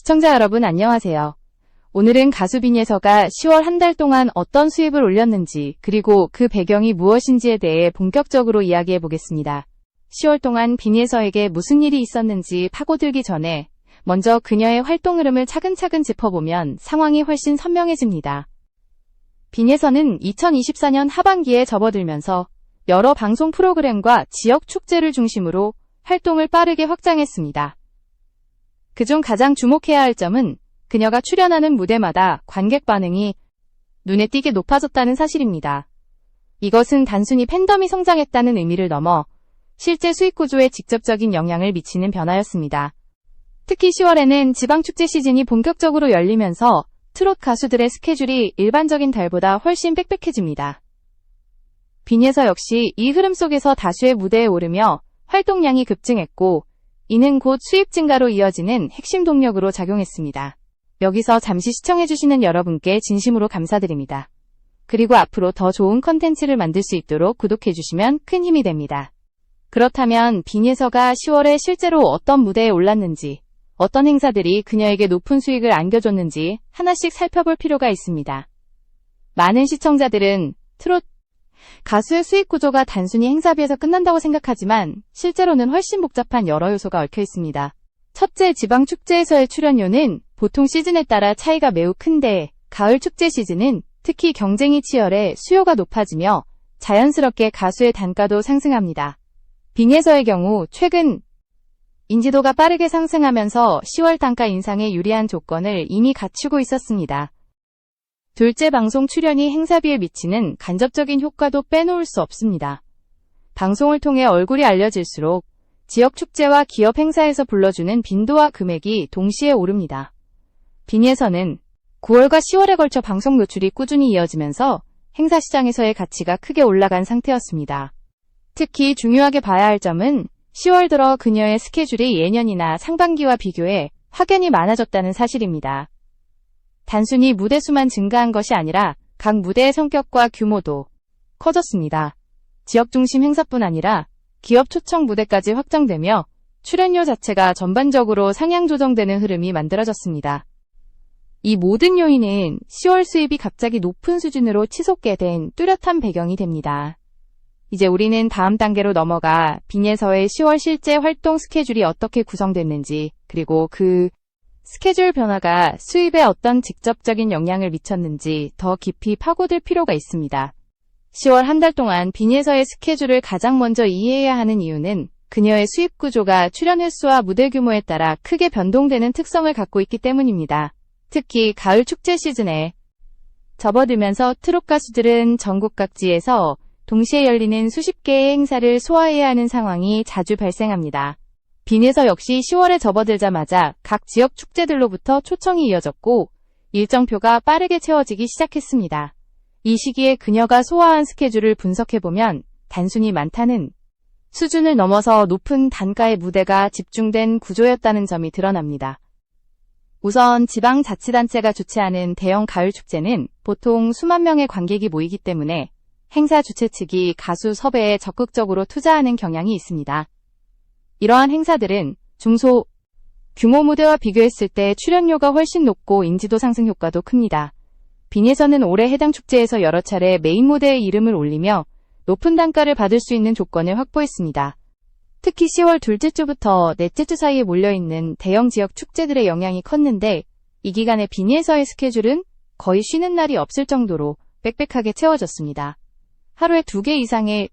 시청자 여러분 안녕하세요. 오늘은 가수 빈예서가 10월 한 달 동안 어떤 수입을 올렸는지 그리고 그 배경이 무엇인지에 대해 본격적으로 이야기해 보겠습니다. 10월 동안 빈예서에게 무슨 일이 있었는지 파고들기 전에 먼저 그녀의 활동 흐름을 차근차근 짚어보면 상황이 훨씬 선명해집니다. 빈예서는 2024년 하반기에 접어들면서 여러 방송 프로그램과 지역 축제를 중심으로 활동을 빠르게 확장했습니다. 그중 가장 주목해야 할 점은 그녀가 출연하는 무대마다 관객 반응이 눈에 띄게 높아졌다는 사실입니다. 이것은 단순히 팬덤이 성장했다는 의미를 넘어 실제 수익 구조에 직접적인 영향을 미치는 변화였습니다. 특히 10월에는 지방축제 시즌이 본격적으로 열리면서 트롯 가수들의 스케줄이 일반적인 달보다 훨씬 빽빽해집니다. 빈예서 역시 이 흐름 속에서 다수의 무대에 오르며 활동량이 급증했고 이는 곧 수입 증가로 이어지는 핵심 동력으로 작용했습니다. 여기서 잠시 시청해주시는 여러분께 진심으로 감사드립니다. 그리고 앞으로 더 좋은 컨텐츠를 만들 수 있도록 구독해주시면 큰 힘이 됩니다. 그렇다면 빈예서가 10월에 실제로 어떤 무대에 올랐는지, 어떤 행사들이 그녀에게 높은 수익을 안겨줬는지 하나씩 살펴볼 필요가 있습니다. 많은 시청자들은 트롯 가수의 수익 구조가 단순히 행사비에서 끝난다고 생각하지만 실제로는 훨씬 복잡한 여러 요소가 얽혀 있습니다. 첫째, 지방 축제에서의 출연료는 보통 시즌에 따라 차이가 매우 큰데 가을 축제 시즌은 특히 경쟁이 치열해 수요가 높아지며 자연스럽게 가수의 단가도 상승합니다. 빙예서의 경우 최근 인지도가 빠르게 상승하면서 10월 단가 인상에 유리한 조건을 이미 갖추고 있었습니다. 둘째 방송 출연이 행사비에 미치는 간접적인 효과도 빼놓을 수 없습니다. 방송을 통해 얼굴이 알려질수록 지역 축제와 기업 행사에서 불러주는 빈도와 금액이 동시에 오릅니다. 빈예서는 9월과 10월에 걸쳐 방송 노출이 꾸준히 이어지면서 행사 시장에서의 가치가 크게 올라간 상태였습니다. 특히 중요하게 봐야 할 점은 10월 들어 그녀의 스케줄이 예년이나 상반기와 비교해 확연히 많아졌다는 사실입니다. 단순히 무대 수만 증가한 것이 아니라 각 무대의 성격과 규모도 커졌습니다. 지역 중심 행사뿐 아니라 기업 초청 무대까지 확장되며 출연료 자체가 전반적으로 상향 조정되는 흐름이 만들어졌습니다. 이 모든 요인은 10월 수입이 갑자기 높은 수준으로 치솟게 된 뚜렷한 배경이 됩니다. 이제 우리는 다음 단계로 넘어가 빈예서의 10월 실제 활동 스케줄이 어떻게 구성됐는지 그리고 그 스케줄 변화가 수입에 어떤 직접적인 영향을 미쳤는지 더 깊이 파고들 필요가 있습니다. 10월 한 달 동안 빈예서의 스케줄을 가장 먼저 이해해야 하는 이유는 그녀의 수입 구조가 출연 횟수와 무대 규모에 따라 크게 변동되는 특성을 갖고 있기 때문입니다. 특히 가을 축제 시즌에 접어들면서 트롯 가수들은 전국 각지에서 동시에 열리는 수십 개의 행사를 소화해야 하는 상황이 자주 발생합니다. 빈에서 역시 10월에 접어들자마자 각 지역 축제들로부터 초청이 이어졌고 일정표가 빠르게 채워지기 시작했습니다. 이 시기에 그녀가 소화한 스케줄을 분석해보면 단순히 많다는 수준을 넘어서 높은 단가의 무대가 집중된 구조였다는 점이 드러납니다. 우선 지방자치단체가 주최하는 대형 가을 축제는 보통 수만 명의 관객이 모이기 때문에 행사 주최 측이 가수 섭외에 적극적으로 투자하는 경향이 있습니다. 이러한 행사들은 중소 규모 무대와 비교했을 때 출연료가 훨씬 높고 인지도 상승 효과도 큽니다. 빈에서는 올해 해당 축제에서 여러 차례 메인 무대에 이름을 올리며 높은 단가를 받을 수 있는 조건을 확보했습니다. 특히 10월 둘째 주부터 넷째 주 사이에 몰려있는 대형 지역 축제들의 영향이 컸는데 이 기간에 빈에서의 스케줄은 거의 쉬는 날이 없을 정도로 빽빽하게 채워졌습니다. 하루에 두 개 이상의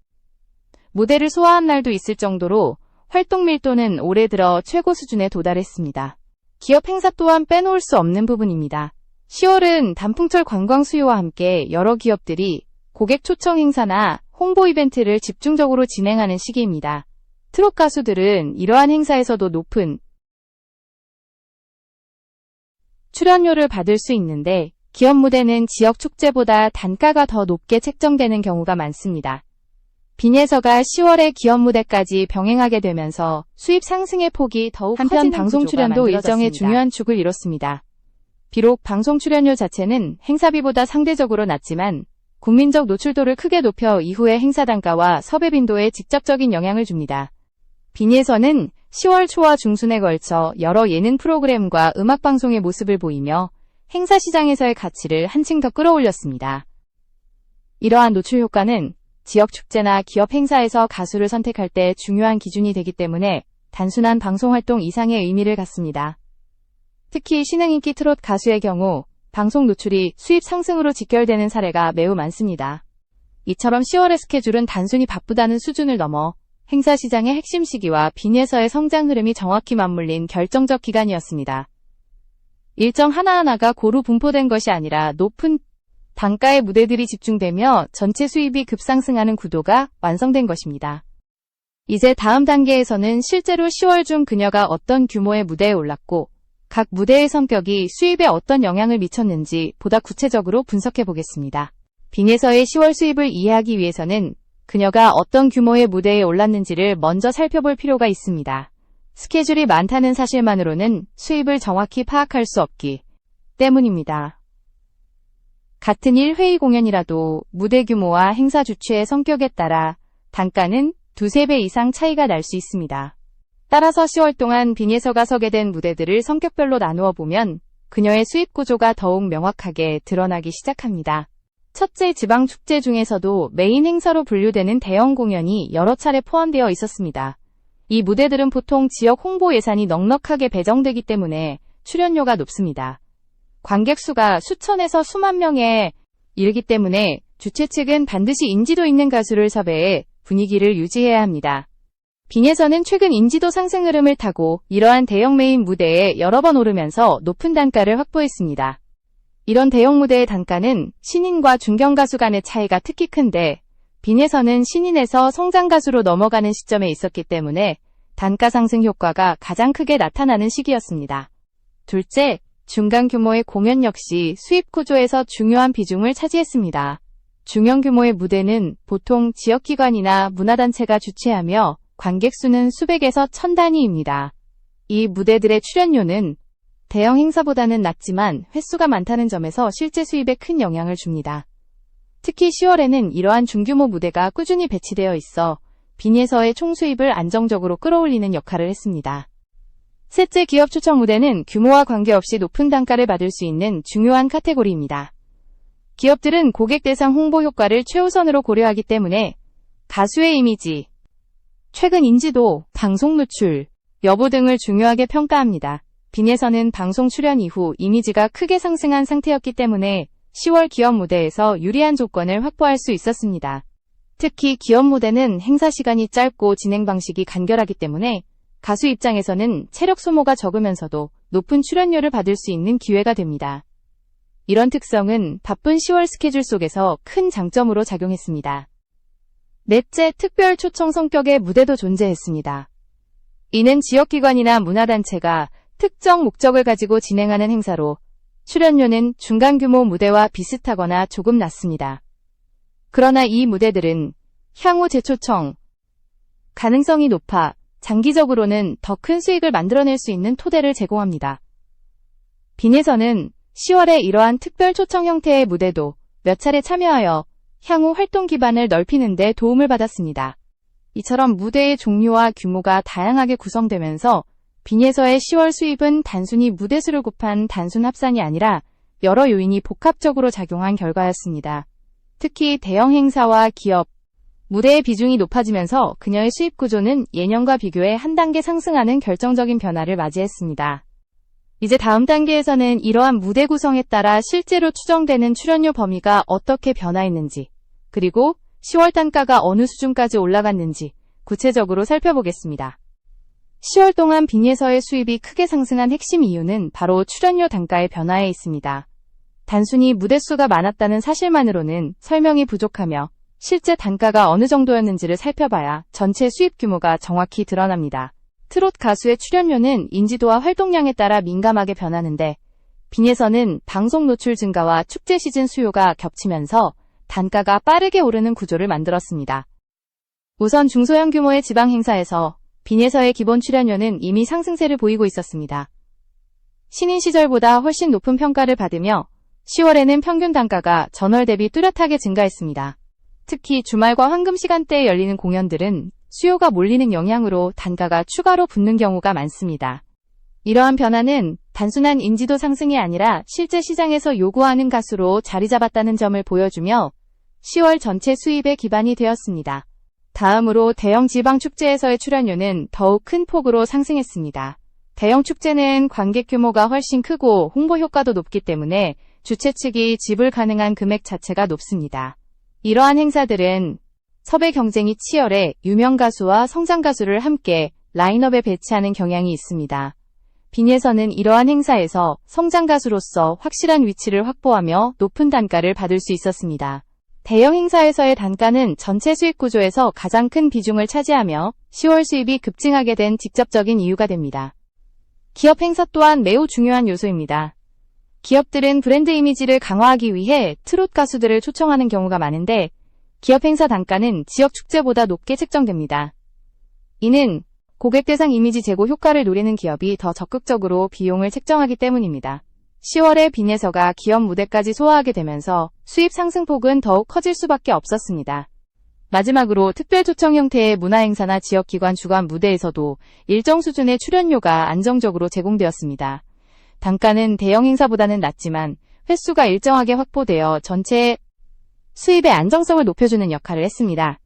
무대를 소화한 날도 있을 정도로 활동 밀도는 올해 들어 최고 수준에 도달했습니다. 기업 행사 또한 빼놓을 수 없는 부분입니다. 10월은 단풍철 관광 수요와 함께 여러 기업들이 고객 초청 행사나 홍보 이벤트를 집중적으로 진행하는 시기입니다. 트롯 가수들은 이러한 행사에서도 높은 출연료를 받을 수 있는데 기업 무대는 지역 축제보다 단가가 더 높게 책정되는 경우가 많습니다. 빈예서가 10월에 기업 무대까지 병행하게 되면서 수입 상승의 폭이 더욱 한편 방송 출연도 일정의 중요한 축을 이뤘습니다. 비록 방송 출연료 자체는 행사비보다 상대적으로 낮지만 국민적 노출도를 크게 높여 이후의 행사 단가와 섭외 빈도에 직접적인 영향을 줍니다. 빈예서는 10월 초와 중순에 걸쳐 여러 예능 프로그램과 음악 방송의 모습을 보이며 행사 시장에서의 가치를 한층 더 끌어올렸습니다. 이러한 노출 효과는 지역 축제나 기업 행사에서 가수를 선택할 때 중요한 기준이 되기 때문에 단순한 방송 활동 이상의 의미를 갖습니다. 특히 신흥 인기 트롯 가수의 경우 방송 노출이 수입 상승으로 직결되는 사례가 매우 많습니다. 이처럼 10월의 스케줄은 단순히 바쁘다는 수준을 넘어 행사 시장의 핵심 시기와 빈에서의 성장 흐름이 정확히 맞물린 결정적 기간이었습니다. 일정 하나하나가 고루 분포된 것이 아니라 높은 단가의 무대들이 집중되며 전체 수입이 급상승하는 구도가 완성된 것입니다. 이제 다음 단계에서는 실제로 10월 중 그녀가 어떤 규모의 무대에 올랐고 각 무대의 성격이 수입에 어떤 영향을 미쳤는지 보다 구체적으로 분석해 보겠습니다. 빙에서의 10월 수입을 이해하기 위해서는 그녀가 어떤 규모의 무대에 올랐는지를 먼저 살펴볼 필요가 있습니다. 스케줄이 많다는 사실만으로는 수입을 정확히 파악할 수 없기 때문입니다. 같은 일 회의 공연이라도 무대 규모와 행사 주최의 성격에 따라 단가는 두세 배 이상 차이가 날 수 있습니다. 따라서 10월 동안 빙에서가 서게 된 무대들을 성격별로 나누어 보면 그녀의 수입 구조가 더욱 명확하게 드러나기 시작합니다. 첫째 지방 축제 중에서도 메인 행사로 분류되는 대형 공연이 여러 차례 포함되어 있었습니다. 이 무대들은 보통 지역 홍보 예산이 넉넉하게 배정되기 때문에 출연료가 높습니다. 관객 수가 수천에서 수만 명에 이르기 때문에 주최 측은 반드시 인지도 있는 가수를 섭외해 분위기를 유지해야 합니다. 빙에서는 최근 인지도 상승 흐름을 타고 이러한 대형 메인 무대에 여러 번 오르면서 높은 단가를 확보했습니다. 이런 대형 무대의 단가는 신인과 중견 가수 간의 차이가 특히 큰데 빈에서는 신인에서 성장 가수로 넘어가는 시점에 있었기 때문에 단가 상승 효과가 가장 크게 나타나는 시기였습니다. 둘째, 중간 규모의 공연 역시 수입 구조에서 중요한 비중을 차지했습니다. 중형 규모의 무대는 보통 지역기관이나 문화단체가 주최하며 관객 수는 수백에서 천 단위입니다. 이 무대들의 출연료는 대형 행사보다는 낮지만 횟수가 많다는 점에서 실제 수입에 큰 영향을 줍니다. 특히 10월에는 이러한 중규모 무대가 꾸준히 배치되어 있어 빈에서의 총수입을 안정적으로 끌어올리는 역할을 했습니다. 셋째 기업 초청 무대는 규모와 관계없이 높은 단가를 받을 수 있는 중요한 카테고리입니다. 기업들은 고객 대상 홍보 효과를 최우선으로 고려하기 때문에 가수의 이미지, 최근 인지도, 방송 노출, 여부 등을 중요하게 평가합니다. 빈에서는 방송 출연 이후 이미지가 크게 상승한 상태였기 때문에 10월 기업 무대에서 유리한 조건을 확보할 수 있었습니다. 특히 기업 무대는 행사 시간이 짧고 진행 방식이 간결하기 때문에 가수 입장에서는 체력 소모가 적으면서도 높은 출연료를 받을 수 있는 기회가 됩니다. 이런 특성은 바쁜 10월 스케줄 속에서 큰 장점으로 작용했습니다. 넷째, 특별 초청 성격의 무대도 존재했습니다. 이는 지역기관이나 문화단체가 특정 목적을 가지고 진행하는 행사로 출연료는 중간 규모 무대와 비슷하거나 조금 낮습니다. 그러나 이 무대들은 향후 재초청 가능성이 높아 장기적으로는 더 큰 수익을 만들어낼 수 있는 토대를 제공합니다. 빈에서는 10월에 이러한 특별 초청 형태의 무대도 몇 차례 참여하여 향후 활동 기반을 넓히는 데 도움을 받았습니다. 이처럼 무대의 종류와 규모가 다양하게 구성되면서 빈에서의 10월 수입은 단순히 무대 수를 곱한 단순 합산이 아니라 여러 요인이 복합적으로 작용한 결과였습니다. 특히 대형 행사와 기업, 무대의 비중이 높아지면서 그녀의 수입 구조는 예년과 비교해 한 단계 상승하는 결정적인 변화를 맞이했습니다. 이제 다음 단계에서는 이러한 무대 구성에 따라 실제로 추정되는 출연료 범위가 어떻게 변화했는지, 그리고 10월 단가가 어느 수준까지 올라갔는지 구체적으로 살펴보겠습니다. 10월 동안 빈에서의 수입이 크게 상승한 핵심 이유는 바로 출연료 단가의 변화에 있습니다. 단순히 무대 수가 많았다는 사실만으로는 설명이 부족하며 실제 단가가 어느 정도였는지를 살펴봐야 전체 수입 규모가 정확히 드러납니다. 트롯 가수의 출연료는 인지도와 활동량에 따라 민감하게 변하는데 빈에서는 방송 노출 증가와 축제 시즌 수요가 겹치면서 단가가 빠르게 오르는 구조를 만들었습니다. 우선 중소형 규모의 지방 행사에서 빈에서의 기본 출연료는 이미 상승세를 보이고 있었습니다. 신인 시절보다 훨씬 높은 평가를 받으며 10월에는 평균 단가가 전월 대비 뚜렷하게 증가했습니다. 특히 주말과 황금 시간대에 열리는 공연들은 수요가 몰리는 영향으로 단가가 추가로 붙는 경우가 많습니다. 이러한 변화는 단순한 인지도 상승이 아니라 실제 시장에서 요구하는 가수로 자리 잡았다는 점을 보여주며 10월 전체 수입의 기반이 되었습니다. 다음으로 대형 지방 축제에서의 출연료는 더욱 큰 폭으로 상승했습니다. 대형 축제는 관객 규모가 훨씬 크고 홍보 효과도 높기 때문에 주최 측이 지불 가능한 금액 자체가 높습니다. 이러한 행사들은 섭외 경쟁이 치열해 유명 가수와 성장 가수를 함께 라인업에 배치하는 경향이 있습니다. 빈에서는 이러한 행사에서 성장 가수로서 확실한 위치를 확보하며 높은 단가를 받을 수 있었습니다. 대형 행사에서의 단가는 전체 수익 구조에서 가장 큰 비중을 차지하며 10월 수입이 급증하게 된 직접적인 이유가 됩니다. 기업 행사 또한 매우 중요한 요소입니다. 기업들은 브랜드 이미지를 강화하기 위해 트롯 가수들을 초청하는 경우가 많은데 기업 행사 단가는 지역 축제보다 높게 책정됩니다. 이는 고객 대상 이미지 제고 효과를 노리는 기업이 더 적극적으로 비용을 책정하기 때문입니다. 10월에 빈에서가 기업 무대까지 소화하게 되면서 수입 상승폭은 더욱 커질 수밖에 없었습니다. 마지막으로 특별 초청 형태의 문화행사나 지역기관 주관 무대에서도 일정 수준의 출연료가 안정적으로 제공되었습니다. 단가는 대형 행사보다는 낮지만 횟수가 일정하게 확보되어 전체 수입의 안정성을 높여주는 역할을 했습니다.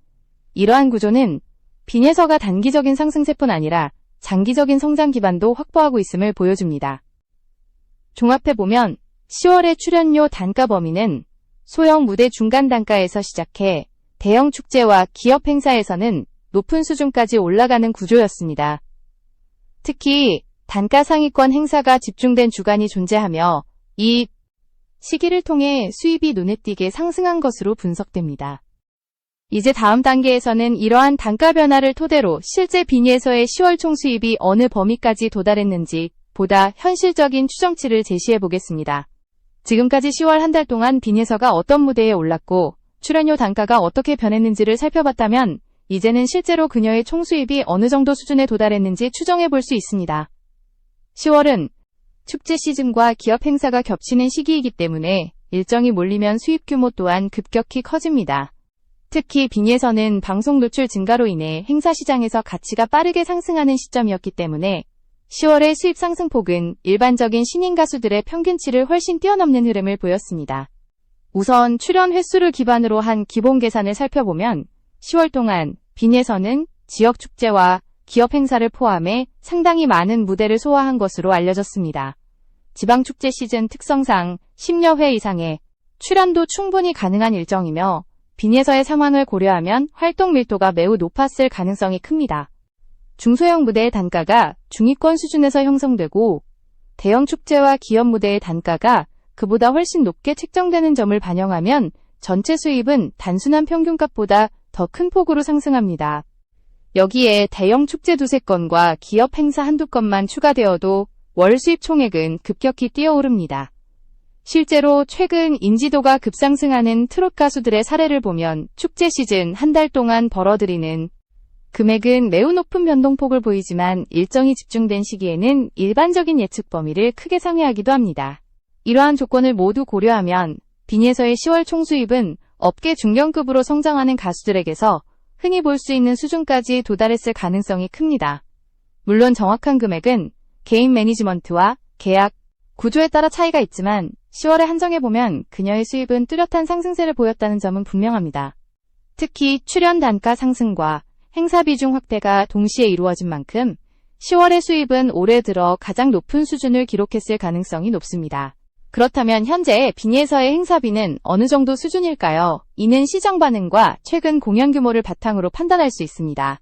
이러한 구조는 빈에서가 단기적인 상승세뿐 아니라 장기적인 성장 기반도 확보하고 있음을 보여줍니다. 종합해보면 10월의 출연료 단가 범위는 소형 무대 중간 단가에서 시작해 대형 축제와 기업 행사에서는 높은 수준까지 올라가는 구조였습니다. 특히 단가 상위권 행사가 집중된 주간이 존재하며 이 시기를 통해 수입이 눈에 띄게 상승한 것으로 분석됩니다. 이제 다음 단계에서는 이러한 단가 변화를 토대로 실제 빈에서의 10월 총 수입이 어느 범위까지 도달했는지 보다 현실적인 추정치를 제시해 보겠습니다. 지금까지 10월 한 달 동안 빈에서가 어떤 무대에 올랐고 출연료 단가가 어떻게 변했는지를 살펴봤다면 이제는 실제로 그녀의 총 수입이 어느 정도 수준에 도달했는지 추정해 볼 수 있습니다. 10월은 축제 시즌과 기업 행사가 겹치는 시기이기 때문에 일정이 몰리면 수입 규모 또한 급격히 커집니다. 특히 빈에서는 방송 노출 증가로 인해 행사 시장에서 가치가 빠르게 상승하는 시점이었기 때문에 10월의 수입 상승폭은 일반적인 신인 가수들의 평균치를 훨씬 뛰어넘는 흐름을 보였습니다. 우선 출연 횟수를 기반으로 한 기본 계산을 살펴보면 10월 동안 빈에서는 지역 축제와 기업 행사를 포함해 상당히 많은 무대를 소화한 것으로 알려졌습니다. 지방축제 시즌 특성상 10여 회 이상의 출연도 충분히 가능한 일정이며 빈에서의 상황을 고려하면 활동 밀도가 매우 높았을 가능성이 큽니다. 중소형 무대의 단가가 중위권 수준에서 형성되고 대형 축제와 기업 무대의 단가가 그보다 훨씬 높게 책정되는 점을 반영하면 전체 수입은 단순한 평균값보다 더 큰 폭으로 상승합니다. 여기에 대형 축제 두세 건과 기업 행사 한두 건만 추가되어도 월 수입 총액은 급격히 뛰어오릅니다. 실제로 최근 인지도가 급상승하는 트롯 가수들의 사례를 보면 축제 시즌 한 달 동안 벌어들이는 금액은 매우 높은 변동폭을 보이지만 일정이 집중된 시기에는 일반적인 예측 범위를 크게 상회하기도 합니다. 이러한 조건을 모두 고려하면 빈에서의 10월 총수입은 업계 중견급으로 성장하는 가수들에게서 흔히 볼 수 있는 수준까지 도달했을 가능성이 큽니다. 물론 정확한 금액은 개인 매니지먼트와 계약, 구조에 따라 차이가 있지만 10월에 한정해보면 그녀의 수입은 뚜렷한 상승세를 보였다는 점은 분명합니다. 특히 출연 단가 상승과 행사 비중 확대가 동시에 이루어진 만큼 10월의 수입은 올해 들어 가장 높은 수준을 기록했을 가능성이 높습니다. 그렇다면 현재 빈에서의 행사비는 어느 정도 수준일까요? 이는 시장 반응과 최근 공연 규모를 바탕으로 판단할 수 있습니다.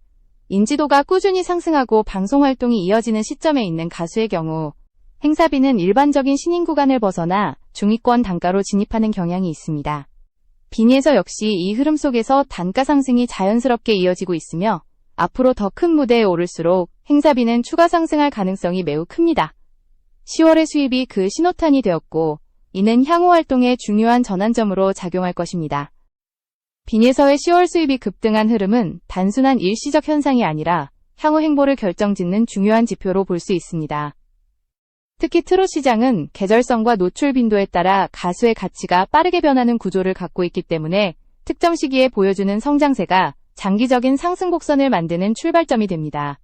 인지도가 꾸준히 상승하고 방송 활동이 이어지는 시점에 있는 가수의 경우 행사비는 일반적인 신인 구간을 벗어나 중위권 단가로 진입하는 경향이 있습니다. 빈에서 역시 이 흐름 속에서 단가 상승이 자연스럽게 이어지고 있으며 앞으로 더 큰 무대에 오를수록 행사비는 추가 상승할 가능성이 매우 큽니다. 10월의 수입이 그 신호탄이 되었고 이는 향후 활동의 중요한 전환점으로 작용할 것입니다. 빈에서의 10월 수입이 급등한 흐름은 단순한 일시적 현상이 아니라 향후 행보를 결정짓는 중요한 지표로 볼 수 있습니다. 특히 트롯 시장은 계절성과 노출 빈도에 따라 가수의 가치가 빠르게 변하는 구조를 갖고 있기 때문에 특정 시기에 보여주는 성장세가 장기적인 상승 곡선을 만드는 출발점이 됩니다.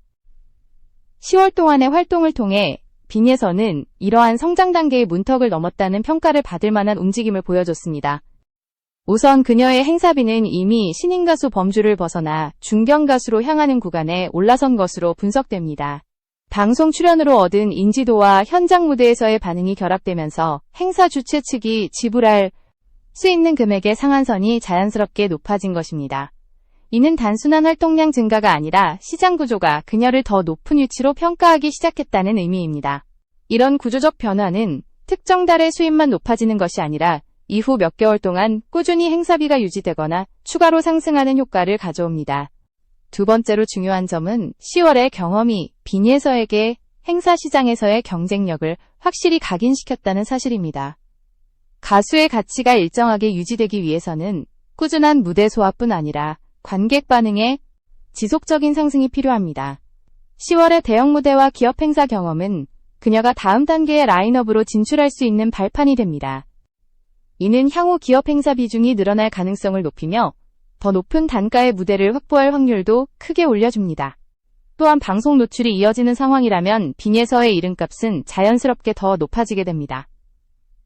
10월 동안의 활동을 통해 빈에서는 이러한 성장 단계의 문턱을 넘었다는 평가를 받을 만한 움직임을 보여줬습니다. 우선 그녀의 행사비는 이미 신인 가수 범주를 벗어나 중견 가수로 향하는 구간에 올라선 것으로 분석됩니다. 방송 출연으로 얻은 인지도와 현장 무대에서의 반응이 결합되면서 행사 주최 측이 지불할 수 있는 금액의 상한선이 자연스럽게 높아진 것입니다. 이는 단순한 활동량 증가가 아니라 시장 구조가 그녀를 더 높은 위치로 평가하기 시작했다는 의미입니다. 이런 구조적 변화는 특정 달의 수입만 높아지는 것이 아니라 이후 몇 개월 동안 꾸준히 행사비가 유지되거나 추가로 상승하는 효과를 가져옵니다. 두 번째로 중요한 점은 10월의 경험이 비니에서에게 행사 시장에서의 경쟁력을 확실히 각인시켰다는 사실입니다. 가수의 가치가 일정하게 유지되기 위해서는 꾸준한 무대 소화뿐 아니라 관객 반응에 지속적인 상승이 필요합니다. 10월의 대형 무대와 기업 행사 경험은 그녀가 다음 단계의 라인업으로 진출할 수 있는 발판이 됩니다. 이는 향후 기업 행사 비중이 늘어날 가능성을 높이며 더 높은 단가의 무대를 확보할 확률도 크게 올려줍니다. 또한 방송 노출이 이어지는 상황이라면 빈에서의 이름값은 자연스럽게 더 높아지게 됩니다.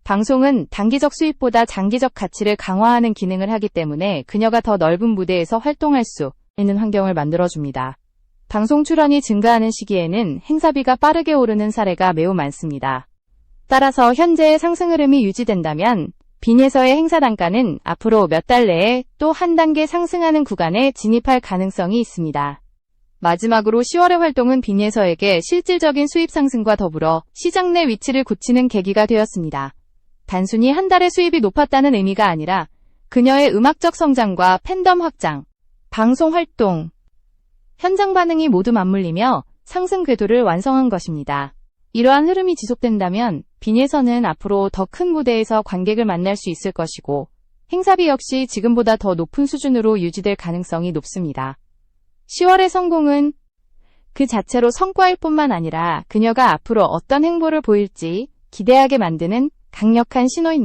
방송은 단기적 수입보다 장기적 가치를 강화하는 기능을 하기 때문에 그녀가 더 넓은 무대에서 활동할 수 있는 환경을 만들어줍니다. 방송 출연이 증가하는 시기에는 행사비가 빠르게 오르는 사례가 매우 많습니다. 따라서 현재의 상승 흐름이 유지된다면 빈에서의 행사 단가는 앞으로 몇 달 내에 또 한 단계 상승하는 구간에 진입할 가능성이 있습니다. 마지막으로 10월의 활동은 빈에서에게 실질적인 수입 상승과 더불어 시장 내 위치를 굳히는 계기가 되었습니다. 단순히 한 달의 수입이 높았다는 의미가 아니라 그녀의 음악적 성장과 팬덤 확장, 방송 활동, 현장 반응이 모두 맞물리며 상승 궤도를 완성한 것입니다. 이러한 흐름이 지속된다면 빈에서는 앞으로 더 큰 무대에서 관객을 만날 수 있을 것이고 행사비 역시 지금보다 더 높은 수준으로 유지될 가능성이 높습니다. 10월의 성공은 그 자체로 성과일 뿐만 아니라 그녀가 앞으로 어떤 행보를 보일지 기대하게 만드는 강력한 신호입니다.